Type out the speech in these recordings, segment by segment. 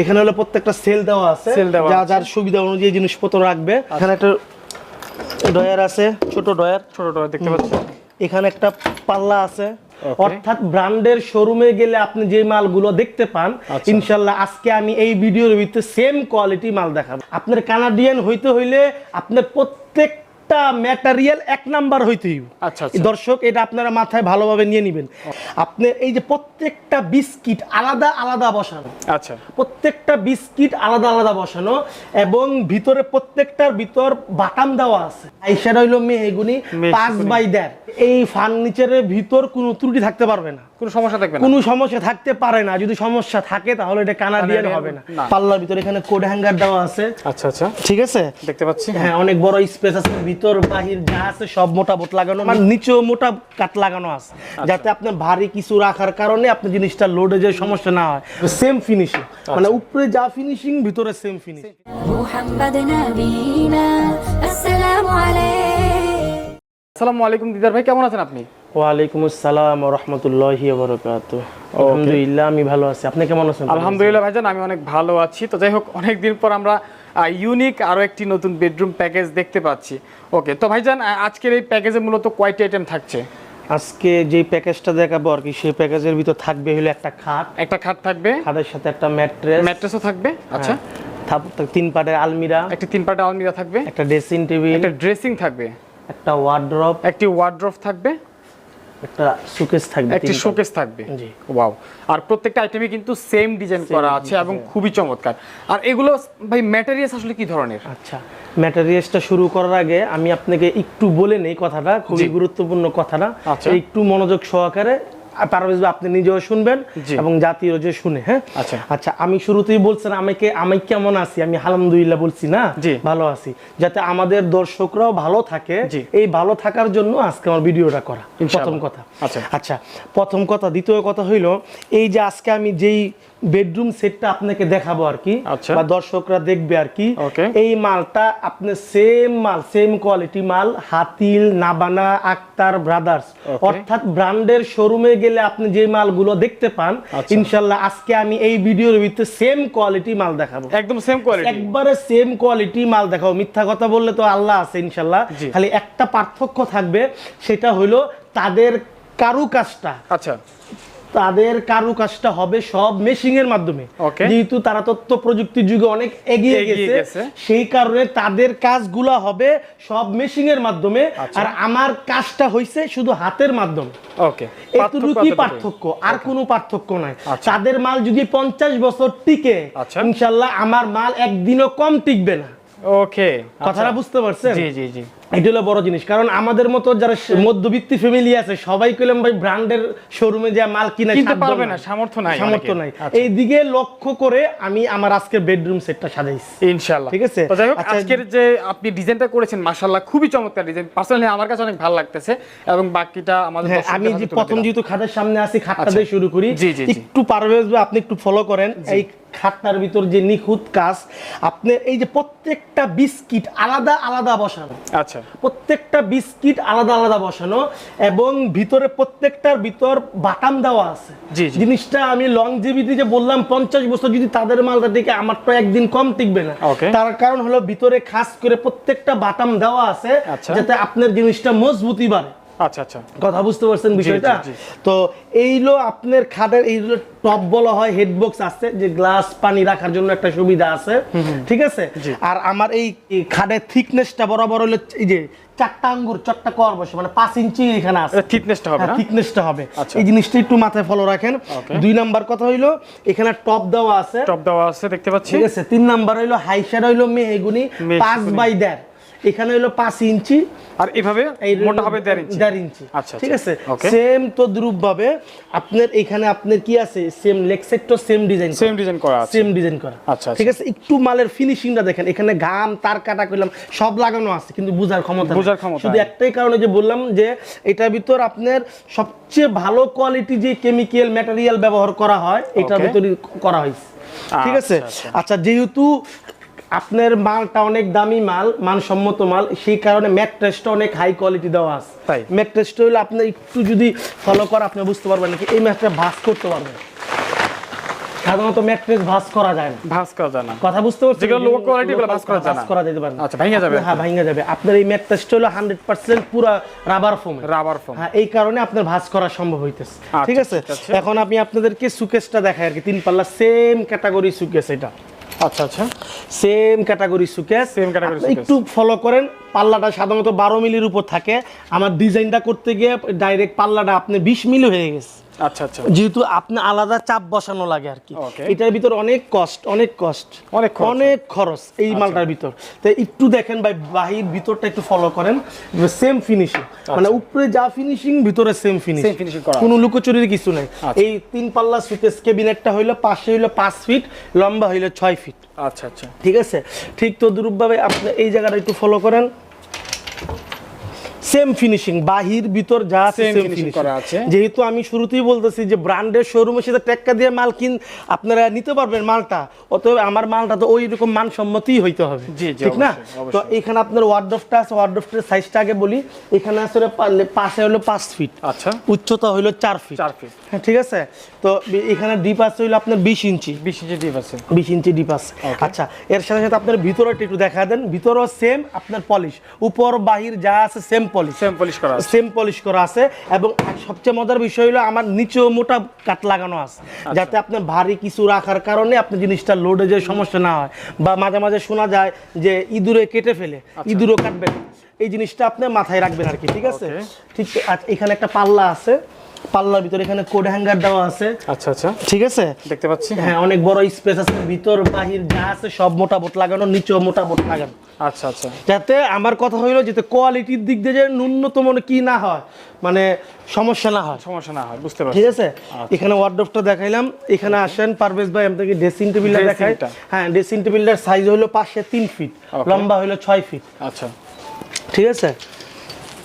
এখানে হলো প্রত্যেকটা সেল দেওয়া আছে। যা যার সুবিধা অনুযায়ী জিনিসপত্র রাখবে। এখানে একটা ডয়ার আছে ছোট ডয়ার ছোট ছোট দেখতে পাচ্ছি। এখানে একটা পাল্লা আছে। অর্থাৎ ব্র্যান্ডের শোরুমে গেলে আপনি যে মালগুলো দেখতে পান আচ্ছা। ইনশাল্লাহ আজকে আমি এই ভিডিওর ভিতরে সেম কোয়ালিটি মাল দেখাবো। আপনার কানাডিয়ান হইতে হইলে আপনার প্রত্যেকটা ম্যাটেরিয়াল এক নাম্বার হইতে হইব আচ্ছা আচ্ছা। দর্শক এটা আপনারা মাথায় ভালোভাবে নিয়ে নেবেন। আপনার এই যে প্রত্যেকটা বিস্কিট আলাদা আলাদা বসানো। আচ্ছা। প্রত্যেকটা বিস্কিট আলাদা আলাদা বসানো এবং ভিতরে প্রত্যেকটার ভিতর বাটাম দেওয়া আছে। আইসার হইল মেহগুনি। পাঁচ বাই দেড়। এই ফার্নিচারের ভিতর কোনো ত্রুটি থাকতে পারবে না। কোনো সমস্যা থাকবে কোনো সমস্যা থাকতে পারে না। যদি সমস্যা থাকে তাহলে এটা কানাডিয়ান Canadian? হবে না। না। পাল্লার ভিতরে এখানে কোড হ্যাঙ্গার দেওয়া আছে। আচ্ছা আচ্ছা। ঠিক আছে? দেখতে পাচ্ছি। হ্যাঁ অনেক বড় স্পেস আছে। ভিতর বাহির যা আছে সব মোটা বোট লাগানো আর নিচেও মোটা কাট লাগানো আছে। আচ্ছা। যাতে আপনার ভারী কিছু রাখার কারণে আপনি জিনিসটা লোডে যে সমস্যা না হয়। সেম ফিনিশিং মানে আচ্ছা। উপরে যা ফিনিশিং ভিতরে সেম ফিনিশিং আসসালামু আলাইকুম। দিদার ভাই কেমন আছেন আপনি? ওয়ালাইকুম আসসালাম রহমতুল্লাহি বারাকাতুহু। আলহামদুলিল্লাহ আমি ভালো আছি। আপনি কেমন আছেন? আলহামদুলিল্লাহ ভাইজান আমি অনেক ভালো আছি। তো যাই হোক অনেক দিন পর আমরা ইউনিক আরও একটি নতুন বেডরুম প্যাকেজ দেখতে পাচ্ছি। ওকে তো ভাইজান আজকের এই প্যাকেজে মূলত কয়টি আইটেম থাকছে? আজকে যে প্যাকেজটা দেখাবো আর কি সেই প্যাকেজের ভিতর থাকবে হলো একটা খাট। একটা খাট থাকবে? খাটের সাথে একটা ম্যাট্রেস ম্যাট্রেসও থাকবে? আচ্ছা। তিন পাটের আলমিরা। একটি তিন পাটা আলমিরা থাকবে? একটা ড্রেসিং টেবিল একটা ড্রেসিং থাকবে? একটা ওয়ার্ড্রপ একটি ওয়ার্ড্রোফ থাকবে? একটা থাকবে একটি তিন শোকেস থাকবে। জি। ওয়াও। আর প্রত্যেকটা আইটেমে কিন্তু সেম ডিজাইন করা আছে এবং খুবই চমৎকার। আর এগুলো ভাই ম্যাটেরিয়ালস আসলে কি ধরনের? আচ্ছা ম্যাটেরিয়ালসটা শুরু করার আগে আমি আপনাকে একটু বলে নেই কথাটা খুবই গুরুত্বপূর্ণ কথাটা। আচ্ছা। একটু মনোযোগ সহকারে পারভেজ আপনি নিজেও শুনবেন এবং জাতীয় যে শুনে হ্যাঁ? আচ্ছা। আচ্ছা আমি শুরুতেই বলছেন আমাকে আমি কেমন আছি? আমি আলহামদুলিল্লাহ বলছি না। ভালো আছি। যাতে আমাদের দর্শকরাও ভালো থাকে। এই ভালো থাকার জন্য আজকে আমার ভিডিওটা করা। প্রথম কথা। আচ্ছা। আচ্ছা প্রথম কথা দ্বিতীয় কথা হইল এই যে আজকে আমি যেই বেডরুম সেটটা আপনাকে দেখাবো আর কি আচ্ছা। বা দর্শকরা দেখবে আর কি। এই মালটা আপনি সেম মাল সেম কোয়ালিটি মাল হাতিল নাবানা আক্তার ব্রাদার্স অর্থাৎ ব্র্যান্ডের শোরুমে গেলে আপনি যে মালগুলো দেখতে পান আচ্ছা। ইনশাল্লাহ আজকে আমি এই ভিডিওর ভিতরে সেম কোয়ালিটি মাল দেখাবো। একদম সেম কোয়ালিটি একবারে সেম কোয়ালিটি মাল দেখাবো। মিথ্যা কথা বললে তো আল্লাহ আছে ইনশাল্লাহ। খালি একটা পার্থক্য থাকবে সেটা হলো তাদের কারুকাজটা। আচ্ছা। তাদের কারুকাজটা হবে সব মেশিং এর মাধ্যমে যেহেতু তারা তথ্য প্রযুক্তির যুগে অনেক এগিয়ে গেছে। সেই কারণে তাদের কাজগুলো হবে সব মেশিং এর মাধ্যমে আচ্ছা। আর আমার কাজটা হইছে শুধু হাতের মাধ্যমে ওকে এতটুকুই পার্থক্য আর কোনো পার্থক্য নাই আচ্ছা। তাদের মাল যদি পঞ্চাশ বছর টিকে আচ্ছা। ইনশাল্লাহ আমার মাল একদিনও কম টিকবে না ওকে কথাটা বুঝতে পারছেন? জি জি জি। এটা হলো বড় জিনিস। কারণ আমাদের মতো যারা মধ্যবিত্তি ফ্যামিলি আছে সবাই কইলাম ভাই ব্র্যান্ডের শোরুমে যা মাল কিনা কিনতে পারবে না, সামর্থ্য নাই সামর্থ্য নাই। আচ্ছা। এই দিকে লক্ষ্য করে আমি আমার আজকের বেডরুম সেটটা সাজাইছি। ইনশাআল্লাহ। ঠিক আছে? তো যাই হোক আচ্ছা, আজকের যে আপনি ডিজাইনটা করেছেন মাশাআল্লাহ খুবই চমৎকার ডিজাইন পার্সোনালি আমার কাছে অনেক ভালো লাগতেছে এবং বাকিটা আমাদের হ্যাঁ আমি যে প্রথম যেহেতু খাটের সামনে আছি খাটটা আচ্ছা। দিয়ে শুরু করি। একটু ভাই আপনি একটু ফলো করেন এই খাটটার ভিতর যে নিখুঁত কাজ আপনি এই যে প্রত্যেকটা বিস্কিট আলাদা আলাদা বসানো আচ্ছা প্রত্যেকটা বিস্কিট আলাদা আলাদা বসানো এবং ভিতরে প্রত্যেকটার ভিতর বাটাম দেওয়া আছে। জিনিসটা আমি লংজিভিটি যে বললাম পঞ্চাশ বছর যদি তাদের মালটা থেকে আমার তো একদিন কম টিকবে না. তার কারণ হলো ভিতরে খাস করে প্রত্যেকটা বাটাম দেওয়া আছে আচ্ছা। যাতে আপনার জিনিসটা মজবুতি বাড়ে আচ্ছা আচ্ছা। কথা বুঝতে পারছেন বিষয়টা। তো এইগুলো আপনার খাটের এইগুলো টপ বলা হয় হেড বক্স আছে যে গ্লাস পানি রাখার জন্য একটা সুবিধা আছে ঠিক আছে? আর আমার এই খাটের থিকনেসটা বরাবর হলো এই যে চারটা আঙ্গুর চারটা কর বসে মানে পাঁচ ইঞ্চি এখানে আছে। এটা থিকনেসটা হবে থিকনেসটা হবে। আচ্ছা। এই জিনিসটা একটু মাথায় ফলো রাখেন। দুই নাম্বার কথা হইল এখানে টপ দেওয়া আছে। টপ দেওয়া আছে দেখতে পাচ্ছি। ঠিক আছে? তিন নাম্বার হইল হাইসার হইল মেহগুনি। পাঁচ বাই দেড়। এখানে হইল পাঁচ ইঞ্চি। আর এভাবে মোটা হবে দেড় ইঞ্চি। দেড় ইঞ্চি। আচ্ছা ঠিক আছে? সেম তো ভাবে আপনার এখানে আপনার কি আছে? সেম লেগ সেটটা সেম ডিজাইন সেম ডিজাইন করা সেম ডিজাইন করা। আচ্ছা, ঠিক আছে? একটু মালের ফিনিশিংটা দেখেন। এখানে ঘাম তার কাটা করলাম সব লাগানো আছে কিন্তু বুঝার ক্ষমতা। বোঝার ক্ষমতা শুধু একটাই কারণে যে বললাম যে এটার ভিতর আপনার সবচেয়ে ভালো কোয়ালিটি যে কেমিক্যাল ম্যাটেরিয়াল ব্যবহার করা হয় এটার Okay. ভিতরে করা হয়েছে ঠিক আছে? আচ্ছা, আচ্ছা। আচ্ছা যেহেতু আপনার মালটা অনেক দামি মাল মানসম্মত মাল সেই কারণে ম্যাট্রেসটা অনেক হাই কোয়ালিটি দেওয়া আছে। তাই? ম্যাট্রেসটা হলে আপনি একটু যদি ফলো করেন আপনি বুঝতে পারবেন নাকি এই ম্যাটটা ভাস করতে পারবেন। সাধারণত ম্যাট্রেস ভাঁজ করা যায় না। ভাঁজ করা যায় না। কথা বুঝতে পারছেন? যেগুলো low quality গুলো ভাঁজ করা যায় না। করা যেতে পারে। আচ্ছা, ভাঙা যাবে? হ্যাঁ ভাঙা যাবে। আপনার এই ম্যাট্রেসটা হলো হান্ড্রেড পার্সেন্ট পুরো রাবার ফোম রাবার ফোম হ্যাঁ এই কারণে আপনার ভাঁজ করা সম্ভব হইতেছে। আচ্ছা, ঠিক আছে? ঠিক আছে। এখন আমি আপনাদেরকে সুকেসটা দেখাই আর কি। তিন পাল্লা সেম ক্যাটাগরি সুকেস এটা। আচ্ছা আচ্ছা। Same category showcase same category. একটু ফলো করেন। পাল্লাটা সাধারণত বারো মিলির উপর থাকে। আমার ডিজাইনটা করতে গিয়ে ডাইরেক্ট পাল্লাটা আপনি বিশ মিলি হয়ে গেছে। আচ্ছা আচ্ছা। যেহেতু আপনি আলাদা চাপ বসানো লাগে আর কি। এটার ভিতর অনেক কষ্ট অনেক কষ্ট অনেক অনেক খরচ এই মালটার ভিতর। তো একটু দেখেন ভাই বাহির ভিতরটা একটু ফলো করেন। সেম ফিনিশিং মানে উপরে যা ফিনিশিং ভিতরে সেম ফিনিশিং করা কোনো লুকোচুরির কিছু নাই। আচ্ছা। এই তিন পাল্লা সুকেস কেবিনেটটা হইল পাশে হইল পাঁচ ফিট লম্বা হইল ছয় ফিট আচ্ছা আচ্ছা। ঠিক আছে? ঠিক তো দুরূপভাবে আপনি এই জায়গাটা একটু ফলো করেন। Thank you. সেম ফিনিশিং বাহির ভিতর যা আছে সেম ফিনিশিং করা আছে। যেহেতু আমি শুরুতেই বলতেছি যে ব্র্যান্ডের শোরুমের সাথে টেক্কা দিয়ে মাল কিন আপনারা নিতে পারবেন মালটা অতএব আমার মালটা তো ওই রকম মানসম্মতই হইতে হবে। ঠিক না। তো এখানে আপনার ওয়ার্ডরফটা আছে ওয়ার্ডরফটার সাইজটা আগে বলি। এখানে আসলে পাশে হলো পাঁচ ফিট আচ্ছা। উচ্চতা হইল চার ফিট চার ফিট হ্যাঁ ঠিক আছে? তো এখানে ডিপ আছে হইল আপনার বিশ ইঞ্চি। বিশ ইঞ্চি ডিপ আছে। বিশ ইঞ্চি ডিপ আছে। আচ্ছা এর সাথে সাথে আপনার ভিতরটা একটু দেখা দেন। ভিতরও সেম আপনার পলিশ উপর বাহির যা আছে সেম পলিশ সেম পলিশ করা আছে। সেম পলিশ করা আছে। এবং সবচেয়ে মজার বিষয় হলো আমার নিচেও মোটা কাট লাগানো আছে। আচ্ছা। যাতে আপনি ভারী কিছু রাখার কারণে আপনি জিনিসটা লোডে যে সমস্যা না হয়। বা মাঝে মাঝে শোনা যায় যে ইঁদুরে কেটে ফেলে আচ্ছা। ইঁদুরও কাটবে এই জিনিসটা আপনি মাথায় রাখবেন আর কি ঠিক আছে? ঠিক আছে এখানে একটা পাল্লা আছে। পাল্লার ভিতরে এখানে কোড হ্যাঙ্গার দেওয়া আছে। আচ্ছা আচ্ছা। ঠিক আছে? দেখতে পাচ্ছি হ্যাঁ। অনেক বড় স্পেস আছে ভিতর বাহির যা আছে সব মোটা বোট লাগানো নিচেও মোটা বোট লাগানো। আচ্ছা আচ্ছা। যাতে আমার কথা হইল যাতে কোয়ালিটির দিক দিয়ে যে ন্যূনতম কি না হয় মানে সমস্যা না হয়। সমস্যা না হয় বুঝতে পারছি। ঠিক আছে এখানে ওয়ার্ডরোবটা দেখাইলাম। এখানে আসেন পারভেজ ভাই আপনাকে ড্রেসিং টেবিলটা দেখাই। হ্যাঁ ড্রেসিং টেবিলটার সাইজ হলো পাশে তিন ফিট লম্বা হলো ছয় ফিট আচ্ছা। ঠিক আছে?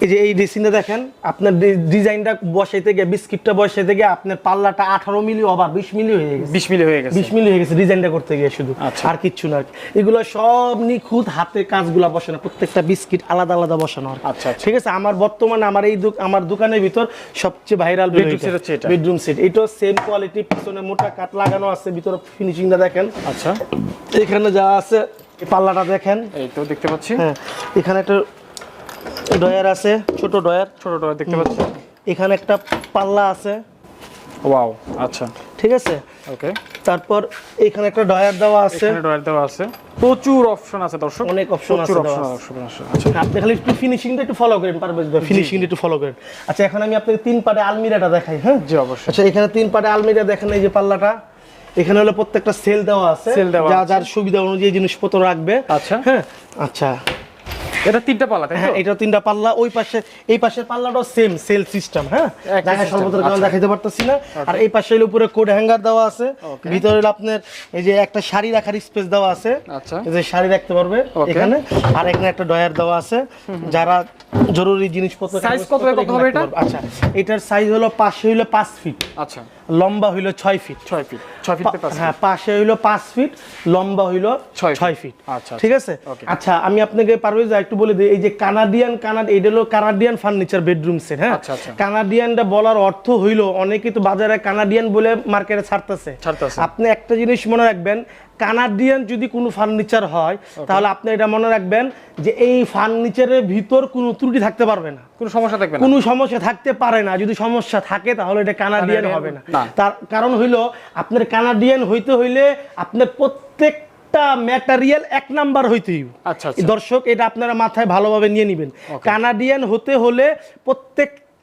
এই যে এই ড্রেসিংটা দেখেন আপনার ডিজাইনটা বসাইতে গিয়ে বিস্কিটটা বসাইতে গিয়ে আপনার পাল্লাটা আঠারো মিলি ওভার বিশ মিলি হয়ে গেছে। বিশ মিলি হয়ে গেছে। বিশ মিলি হয়ে গেছে ডিজাইনটা করতে গিয়ে শুধু। আচ্ছা। আর কিচ্ছু না। এগুলো সব নিখুঁত হাতে কাজগুলো বসানো প্রত্যেকটা বিস্কিট আলাদা আলাদা বসানো আর আচ্ছা, আচ্ছা। ঠিক আছে? আমার বর্তমানে আমার এই আমার দোকানের ভিতর সবচেয়ে ভাইরাল set হচ্ছে এটা। বেডরুম সেট এটাও সেম কোয়ালিটি পিছনে মোটা কাট লাগানো আছে ভিতরে ফিনিশিংটা দেখেন। আচ্ছা। এখানে যা আছে পাল্লাটা দেখেন। এই তো দেখতে পাচ্ছি। হ্যাঁ এখানে একটা ডয়ার আছে ছোট ডয়ার ছোট ছোট দেখতে পাচ্ছি। এখানে একটা পাল্লা আছে। ওয়াও আচ্ছা। ঠিক আছে? ওকে। তারপর এখানে একটা ডয়ার দেওয়া আছে। এখানে ডয়ার দেওয়া আছে। প্রচুর অপশন আছে দর্শক। অনেক অপশন আছে। অপশন আছে আচ্ছা। আপনি খালি একটু ফিনিশিংটা একটু ফলো করেন পারবেন ফিনিশিংটা একটু ফলো করেন। আচ্ছা এখন আমি আপনাকে তিন পাটে আলমিরাটা দেখাই হ্যাঁ? জি অবশ্যই। আচ্ছা এখানে তিন পাটে আলমিরা দেখেন এই যে পাল্লাটা। এখানে হলো প্রত্যেকটা সেল দেওয়া আছে। যা যার সুবিধা অনুযায়ী জিনিসপত্র রাখবে। আচ্ছা। হ্যাঁ? আচ্ছা। এটা তিনটা পাল্লা তাই হ্যাঁ এটা তিনটা পাল্লা ওই পাশে এই পাশের পাল্লাটাও সেম সেল সিস্টেম হ্যাঁ? দেখা সর্বত্র কারণ আচ্ছা। দেখাইতে পারতেছি না। আর এই পাশে হলো উপরে কোড হ্যাঙ্গার দেওয়া আছে। ভিতরে হলো আপনার এই যে একটা শাড়ি রাখার স্পেস দেওয়া আছে। আচ্ছা। এই যে শাড়ি রাখতে পারবে এখানে। আর এখানে একটা ডয়ার দেওয়া আছে। যারা জরুরি জিনিসপত্র কাগজপত্র কত হবে এটা? আচ্ছা এটার সাইজ হলো পাশে হইল পাঁচ ফিট আচ্ছা। লম্বা হইল ছয় ফিট। ছয় ফিট ছয় ফিট হ্যাঁ পাশে হইল পাঁচ ফিট লম্বা হইল ছয় ছয় ফিট। ফিট আচ্ছা, ঠিক আছে? আচ্ছা আমি আপনাকে পারবে যে একটু বলে দিই এই যে কানাডিয়ান কানাড এটা হলো কানাডিয়ান ফার্নিচার বেডরুম সেট হ্যাঁ? আচ্ছা, আচ্ছা। কানাডিয়ানটা বলার অর্থ হইল অনেকে তো বাজারে কানাডিয়ান বলে মার্কেটে ছাড়তেছে। আপনি একটা জিনিস মনে রাখবেন কানাডিয়ান যদি কোনো ফার্নিচার হয় তাহলে আপনি এটা মনে রাখবেন যে এই ফার্নিচারের ভিতর কোনো ত্রুটি থাকতে পারবে না। কোনো সমস্যা থাকবে কোনো সমস্যা থাকতে পারে না। যদি সমস্যা থাকে তাহলে এটা কানাডিয়ান হবে না। তার কারণ হইল আপনার কানাডিয়ান হইতে হইলে আপনার প্রত্যেকটা ম্যাটারিয়াল এক নাম্বার হইতেই আচ্ছা, আচ্ছা। দর্শক এটা আপনারা মাথায় ভালোভাবে নিয়ে নেবেন। কানাডিয়ান হতে হলে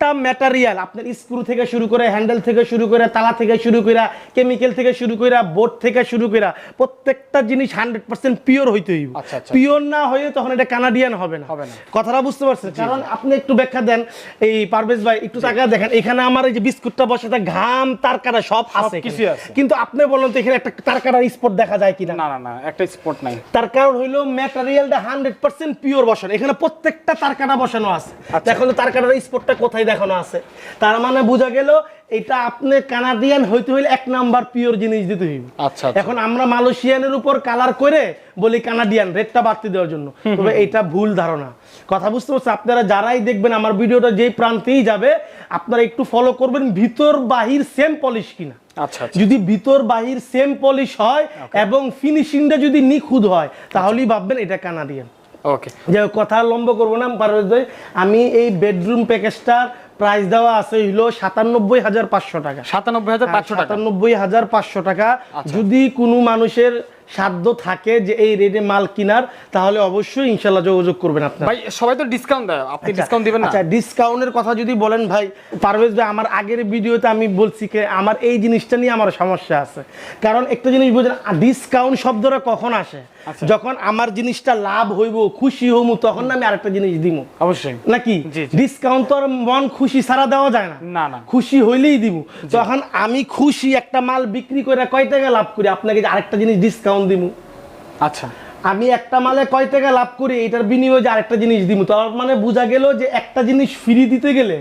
প্রত্যেকটা ম্যাটারিয়াল আপনার স্ক্রু থেকে শুরু করে হ্যান্ডেল থেকে শুরু করে তালা থেকে শুরু করে কেমিক্যাল থেকে শুরু করে বোর্ড থেকে শুরু করে প্রত্যেকটা জিনিস হান্ড্রেড পার্সেন্ট পিওর হইতে হইব আচ্ছা, আচ্ছা। পিওর না হয়ে তখন এটা কানাডিয়ান হবে না হবে না। কথাটা বুঝতে পারছেন কারণ আপনি একটু ব্যাখ্যা দেন এই পারভেজ ভাই একটু টাকা দেখেন এখানে আমার এই যে বিস্কুটটা বসাতে ঘাম তারকারা সব আছে এখানে। আছে। কিন্তু আপনি বলেন তো এখানে একটা তারকারার স্পট দেখা যায় কিনা না না না একটা স্পট নাই তার কারণ হইল ম্যাটেরিয়ালটা হান্ড্রেড পার্সেন্ট পিওর বসানো এখানে প্রত্যেকটা তারকাটা বসানো আছে আচ্ছা। দেখুন তারকাটার স্পটটা কোথায় দেখানো আছে। তার মানে বোঝা গেল এটা আপনি কানাডিয়ান হইতে হইলে এক নাম্বার পিওর জিনিস দিতে হইবে। আচ্ছা, আচ্ছা। এখন আমরা মালয়েশিয়ানের উপর কালার করে বলি কানাডিয়ান রেটটা বাড়তি দেওয়ার জন্য। তবে এটা ভুল ধারণা। কথা বুঝতে পারছেন? আপনারা যারাই দেখবেন আমার ভিডিওটা যেই প্রান্তেই যাবে আপনারা একটু ফলো করবেন ভিতর বাহির সেম পলিশ কিনা। আচ্ছা আচ্ছা। যদি ভিতর বাহির সেম পলিশ হয় এবং ফিনিশিংটা যদি নিখুঁত হয় তাহলেই ভাববেন এটা কানাডিয়ান ওকে যে কথা লম্ব করব না আমি এই বেডরুম প্যাকেজটার প্রাইস দেওয়া আছে হইল সাতানব্বই হাজার পাঁচশো টাকা। সাতানব্বই হাজার পাঁচশো টাকা। সাতানব্বই হাজার পাঁচশো টাকা। যদি কোনো মানুষের সাধ্য থাকে যে এই রেটে মাল কেনার তাহলে অবশ্যই ইনশাল্লাহ যোগাযোগ করবেন আপনার। ভাই সবাই তো ডিসকাউন্ট দেয় আপনি ডিসকাউন্ট দিবেন না? আচ্ছা ডিসকাউন্টের কথা যদি বলেন ভাই পারভেজ ভাই আমার আগের ভিডিওতে আমি বলছি যে আমার এই জিনিসটা নিয়ে আমার সমস্যা আছে। কারণ একটা জিনিস বুঝেন ডিসকাউন্ট শব্দটা কখন আসে? আচ্ছা। যখন আমার জিনিসটা লাভ হইব খুশি হমু তখন না আমি আরেকটা জিনিস দিব। অবশ্যই। নাকি। ডিসকাউন্ট তো আর মন খুশি ছাড়া দেওয়া যায় না। না না। খুশি হইলেই দিব। তখন আমি খুশি একটা মাল বিক্রি করে কয় টাকা লাভ করি? আপনাকে আরেকটা জিনিস ডিসকাউন্ট দিব আচ্ছা। আমি একটা মালে কয় টাকা লাভ করি এটার বিনিময়ে যে আরেকটা জিনিস দিব তার মানে বোঝা গেল যে একটা জিনিস ফ্রি দিতে গেলে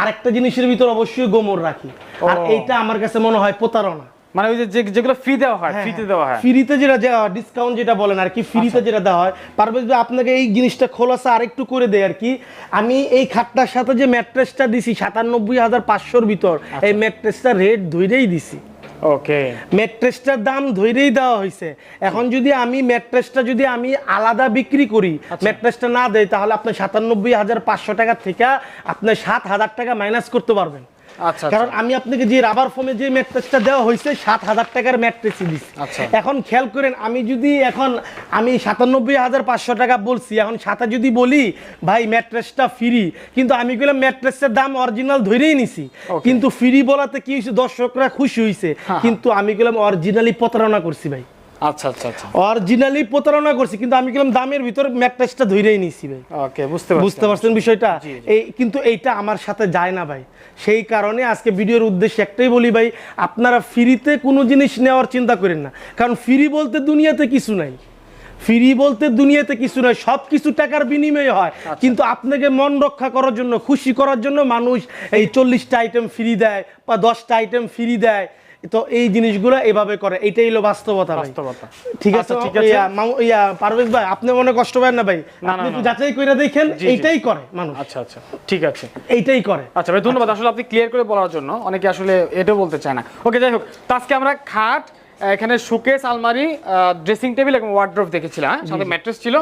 আরেকটা জিনিসের ভিতর অবশ্যই গোমর রাখি। আর এইটা আমার কাছে মনে হয় প্রতারণা। মানে ওই যে যেগুলো ফ্রি দেওয়া হয় হ্যাঁ, ফ্রিতে দেওয়া হয়। ফ্রিতে যেটা দেওয়া হয় ডিসকাউন্ট যেটা বলেন আর কি ফ্রিতে যেটা দেওয়া হয় পারভেজ ভাই আপনাকে এই জিনিসটা খোলাসা আরেকটু করে দেয় আর কি আমি এই খাটটার সাথে যে ম্যাট্রেসটা দিছি সাতানব্বই হাজার পাঁচশোর ভিতর এই ম্যাট্রেসটা রেট ধরেই দিছি। ওকে ম্যাট্রেসটার দাম ধরেই দেওয়া হয়েছে এখন যদি আমি ম্যাট্রেসটা যদি আমি আলাদা বিক্রি করি ম্যাট্রেসটা না দেয় তাহলে আপনি সাতানব্বই হাজার পাঁচশো টাকা থেকে আপনি সাত হাজার টাকা মাইনাস করতে পারবেন। আচ্ছা কারণ আমি আপনাকে যে রাবার ফোমে যে ম্যাট্রেসটা দেওয়া হয়েছে সাত হাজার টাকার ম্যাট্রেসই দিচ্ছি আচ্ছা। এখন খেয়াল করেন আমি যদি এখন আমি সাতানব্বই হাজার পাঁচশো টাকা বলছি এখন সাথে যদি বলি ভাই ম্যাট্রেসটা ফ্রি কিন্তু আমি বললাম ম্যাট্রেসের দাম অরিজিনাল ধরেই নিছি। কিন্তু ফ্রি বলাতে কি হয়েছে? দর্শকরা খুশি হয়েছে হ্যাঁ, কিন্তু আমি গেলাম অরিজিনালি প্রতারণা করছি ভাই। আচ্ছা আচ্ছা আচ্ছা। অরিজিনালি প্রতারণা করছি কিন্তু আমি গেলাম দামের ভিতর ম্যাট্রেসটা ধরেই নিছি ভাই। ওকে বুঝতে বুঝতে পারছেন বিষয়টা? এই কিন্তু এইটা আমার সাথে যায় না ভাই। সেই কারণে আজকে ভিডিওর উদ্দেশ্যে একটাই বলি ভাই আপনারা ফ্রিতে কোনো জিনিস নেওয়ার চিন্তা করেন না। কারণ ফ্রি বলতে দুনিয়াতে কিছু নাই। ফ্রি বলতে দুনিয়াতে কিছু নয় সব কিছু টাকার বিনিময়ে হয়। কিন্তু আপনাকে মন রক্ষা করার জন্য খুশি করার জন্য মানুষ এই চল্লিশটা আইটেম ফ্রি দেয় বা দশটা আইটেম ফ্রি দেয়। তো এই জিনিসগুলো এভাবে করে এটাই হলো বাস্তবতা বাস্তবতা। ঠিক আছে? আচ্ছা, ঠিক আছে। ইয়া, পারভেজ ভাই আপনি মনে কষ্ট পায় না ভাই? আপনি একটু যাচাই করে দেখেন। এইটাই করে মানুষ। আচ্ছা আচ্ছা। ঠিক আছে। এইটাই করে। আচ্ছা ভাই ধন্যবাদ। আসলে আপনি ক্লিয়ার করে বলার জন্য অনেকে আসলে এটাও বলতে চায় না। ওকে যাই হোক তো আজকে আমরা খাট এখানে শোকেস আলমারি ড্রেসিং টেবিল এবং ওয়ার্ড্রোব দেখেছিলাম? সাথে ম্যাট্রেস ছিল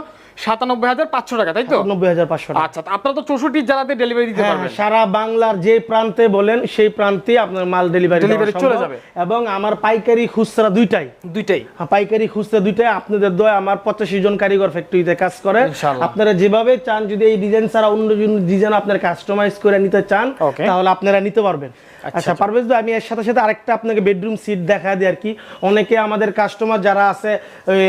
সাতানব্বই হাজার পাঁচশো টাকা তাই তো? নব্বই হাজার পাঁচশো আচ্ছা আপনারা তো চৌষট্টি জেলাতে ডেলিভারি দিতে হ্যাঁ, পারবেন। সারা বাংলার যে প্রান্তে বলেন সেই প্রান্তে আপনার মাল ডেলিভারি Delivery চলে যাবে। এবং আমার পাইকারি খুচরা দুইটাই। দুইটাই। হ্যাঁ, পাইকারি খুচরা দুইটাই। আপনাদের দয় আমার পঁচাশি জন কারিগর ফ্যাক্টরিতে কাজ করে। আপনারা যেভাবে চান যদি এই ডিজাইন ছাড়া অন্য ডিজাইন আপনার কাস্টমাইজ করে নিতে চান তাহলে আপনারা নিতে পারবেন। আচ্ছা পারভেজ ভাই আমি এর সাথে সাথে আরেকটা আপনাকে বেডরুম সিট দেখা দিই আর কি। অনেকে আমাদের কাস্টমার যারা আছে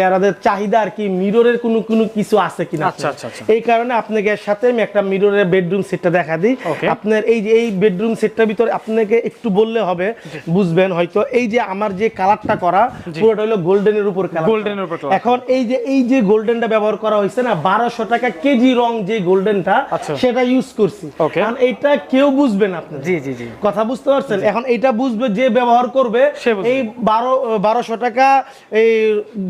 এরাদের চাহিদা আর কি মিররের কোনো কোনো কিছু আছে কিনা আচ্ছা, আচ্ছা, আচ্ছা। এই কারণে আপনাকে এর সাথে আমি একটা মিররের বেডরুম সেটটা দেখা দিই। আপনার এই যে এই বেডরুম সেটটার ভিতরে আপনাকে একটু বললে হবে বুঝবেন হয়তো। এই যে আমার যে কালারটা করা পুরোটা হলো গোল্ডেনের উপর কালার Golden-এর উপর। এখন এই যে এই যে গোল্ডেনটা ব্যবহার করা হয়েছে না বারোশো টাকা কেজি রং যে গোল্ডেনটা আচ্ছা। সেটা ইউজ করছি। কারণ এইটা কেউ বুঝবেন আপনি জি জি জি। কথা বুঝতে পারছেন? এখন এটা বুঝবে যে ব্যবহার করবে এই বারো বারোশো টাকা এই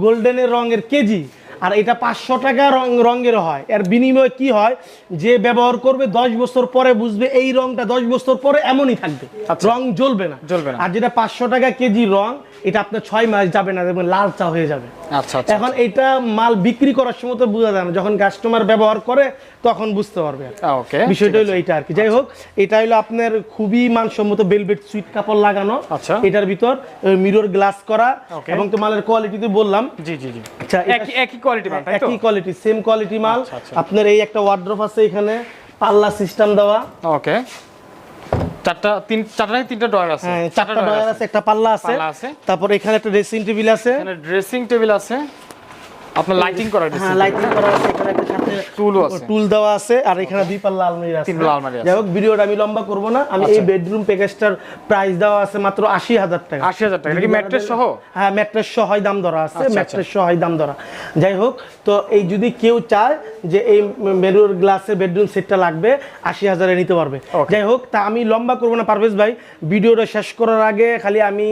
গোল্ডেনের রঙের কেজি। আর এটা পাঁচশো টাকা রং রঙের হয়। এর বিনিময়ে কি হয়? যে ব্যবহার করবে দশ বছর পরে বুঝবে এই রংটা দশ বছর পরে এমনই থাকবে। রং জ্বলবে না। জ্বলবে না। আর যেটা পাঁচশো টাকা কেজি রং এটা আপনার ছয় মাস যাবে না দেখবেন লাল চা হয়ে যাবে। আচ্ছা আচ্ছা এখন এটা মাল বিক্রি করার সময় তো বোঝা যায় না। যখন কাস্টমার ব্যবহার করে তখন বুঝতে পারবে। ওকে বিষয়টা হলো এটা আর কি। যাই হোক এটা হলো আপনার খুবই মানসম্মত বেলভেট সুইট কাপড় লাগানো। আচ্ছা। এটার ভিতর মিরর গ্লাস করা। এবং তো মালের কোয়ালিটি তো বললাম। জি জি জি। আচ্ছা একই কোয়ালিটি মাল একই কোয়ালিটি সেম কোয়ালিটি মাল। আচ্ছা, আচ্ছা। আপনার এই একটা ওয়ার্ড্রপ আছে এখানে পাল্লা সিস্টেম দেওয়া। ওকে। চারটা তিন চারটা তিনটা ড্রয়ার আছে? হ্যাঁ, চারটা ডয়ার আছে। একটা পাল্লা আছে। পাল্লা আছে। তারপর এখানে একটা ড্রেসিং টেবিল আছে। এখানে ড্রেসিং টেবিল আছে। আপনার লাইটিং করা হ্যাঁ লাইটিং করা আছে এখানে একটা সাথে টুলও আছে। টুল দেওয়া আছে আর এখানে দুই পাল্লা আলমারি আছে। তিন পাল্লা আলমারি আছে। যাই হোক ভিডিওটা আমি লম্বা করব না। আমি আচ্ছা। এই বেডরুম প্যাকেজটার প্রাইস দেওয়া আছে মাত্র আশি হাজার টাকা। 80,000 টাকা। mattress সহ? হ্যাঁ ম্যাট্রেস দাম ধরা আছে আচ্ছা, ম্যাট্রেস সহ দাম ধরা। যাই হোক তো এই যদি কেউ চায় যে এই মেরুর গ্লাসের বেডরুম সেটটা লাগবে আশি হাজারে নিতে পারবে। যাই হোক তা আমি লম্বা করব না পারভেজ ভাই। ভিডিওটা শেষ করার আগে খালি আমি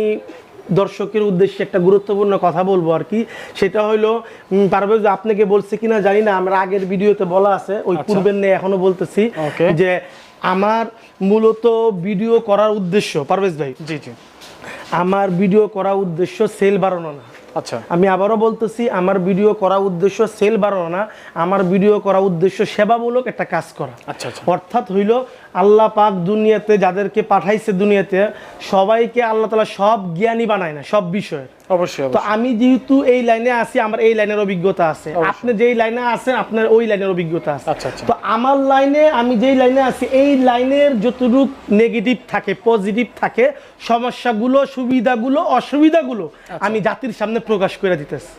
দর্শকের উদ্দেশ্যে একটা গুরুত্বপূর্ণ কথা বলব আর কি। সেটা হলো পারভেজ আপনাকে বলছে কিনা জানি না আমরা আগের ভিডিওতে বলা আছে ওই পূর্বের নিয়ে এখনও বলতেছি যে আমার মূলত ভিডিও করার উদ্দেশ্য পারভেজ ভাই। জি জি। আমার ভিডিও করা উদ্দেশ্য সেল বাড়ানো না। আচ্ছা। আমি আবারও বলতেছি আমার ভিডিও করা উদ্দেশ্য সেল বাড়ানো না আমার ভিডিও করা উদ্দেশ্য সেবামূলক একটা কাজ করা। আচ্ছা আচ্ছা। অর্থাৎ হইল আল্লাহ পাক দুনিয়াতে যাদেরকে পাঠাইছে দুনিয়াতে সবাইকে আল্লাহ তালা সব জ্ঞানী বানায় না সব বিষয়ের। অবশ্যই তো আমি যেহেতু এই লাইনে আছি আমার এই লাইনের অভিজ্ঞতা আছে। আপনি যেই লাইনে আছেন আপনার ওই লাইনের অভিজ্ঞতা আছে। আচ্ছা, আচ্ছা। তো আমার লাইনে আমি যেই লাইনে আছি এই লাইনের যতটুক নেগেটিভ থাকে পজিটিভ থাকে সমস্যাগুলো সুবিধাগুলো অসুবিধাগুলো আমি জাতির সামনে প্রকাশ করে দিতেছি।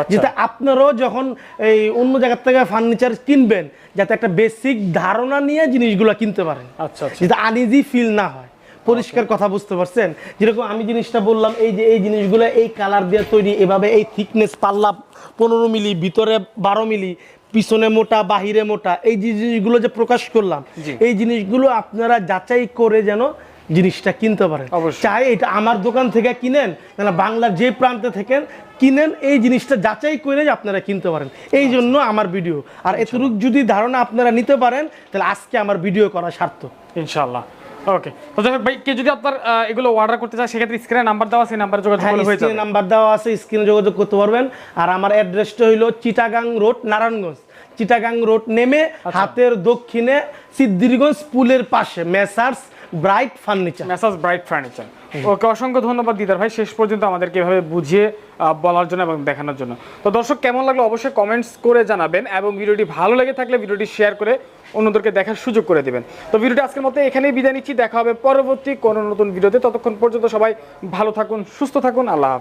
আচ্ছা। যেটা আপনারাও যখন এই অন্য জায়গার থেকে ফার্নিচার কিনবেন যাতে একটা বেসিক ধারণা নিয়ে জিনিসগুলো কিনতে পারেন। আচ্ছা আচ্ছা। যেটা আনইজি ফিল না হয়। পরিষ্কার কথা বুঝতে পারছেন? যেরকম আমি জিনিসটা বললাম এই যে এই জিনিসগুলো এই কালার দিয়ে তৈরি এভাবে এই থিকনেস পাল্লা পনেরো মিলি ভিতরে বারো মিলি পিছনে মোটা বাহিরে মোটা এই যে জিনিসগুলো যে প্রকাশ করলাম এই জিনিসগুলো আপনারা যাচাই করে যেন জিনিসটা কিনতে পারেন। অবশ্যই। চাই এটা আমার দোকান থেকে কিনেন না বাংলার যে প্রান্তে থাকেন কিনেন এই জিনিসটা যাচাই করে আপনারা কিনতে পারেন। এই জন্য আমার ভিডিও। আর এতটুক যদি ধারণা আপনারা নিতে পারেন তাহলে আজকে আমার ভিডিও করা সার্থক। ইনশাল্লাহ। ওকে। তো যাই ভাই কেউ যদি আপনার এগুলো অর্ডার করতে চায় সেক্ষেত্রে স্ক্রিনে নাম্বার দেওয়া সেই নাম্বারে যোগাযোগ হ্যাঁ করলে হয়ে যাবে। নাম্বার দেওয়া আছে স্ক্রিনে যোগাযোগ করতে পারবেন। আর আমার অ্যাড্রেসটা হইল চিটাগাং রোড নারায়ণগঞ্জ। চিটাগাং রোড নেমে আচ্ছা। হাতের দক্ষিণে সিদ্ধিরগঞ্জ পুলের পাশে messrs bright furniture messrs bright furniture okay অসংখ্য ধন্যবাদ দিদার ভাই, শেষ পর্যন্ত আমাদেরকে এভাবে বুঝিয়ে বলার জন্য এবং দেখানোর জন্য। তো দর্শক, কেমন লাগল অবশ্যই কমেন্টস করে জানাবেন এবং ভিডিওটি ভালো লেগে থাকলে ভিডিওটি শেয়ার করে অন্যদেরকে দেখার সুযোগ করে দেবেন। তো ভিডিওটি আজকের মতো এখানেই বিদায় নিচ্ছি, দেখা হবে পরবর্তী কোনো নতুন ভিডিওতে। ততক্ষণ পর্যন্ত সবাই ভালো থাকুন, সুস্থ থাকুন, আল্লাহ